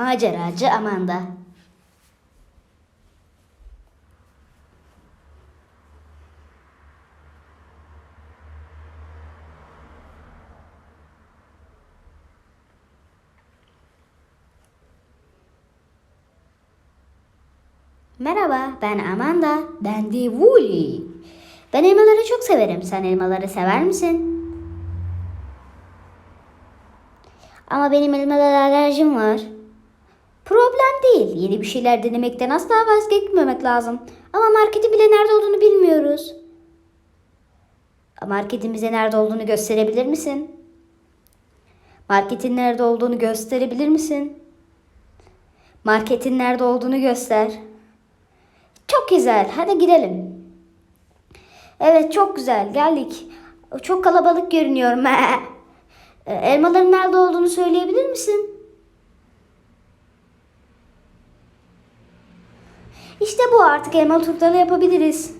Maceracı Amanda. Merhaba, ben Amanda. Ben de Wooly. Ben elmaları çok severim. Sen elmaları sever misin? Ama benim elmalara alerjim var. Değil. Yeni bir şeyler denemekten asla vazgeçmemek lazım. Ama marketin bile nerede olduğunu bilmiyoruz. Marketin bize nerede olduğunu gösterebilir misin? Marketin nerede olduğunu gösterebilir misin? Marketin nerede olduğunu göster. Çok güzel. Hadi gidelim. Evet çok güzel. Geldik. Çok kalabalık görünüyor. E, Elmaların nerede olduğunu söyleyebilir misin? İşte bu artık elmalı turtalı yapabiliriz.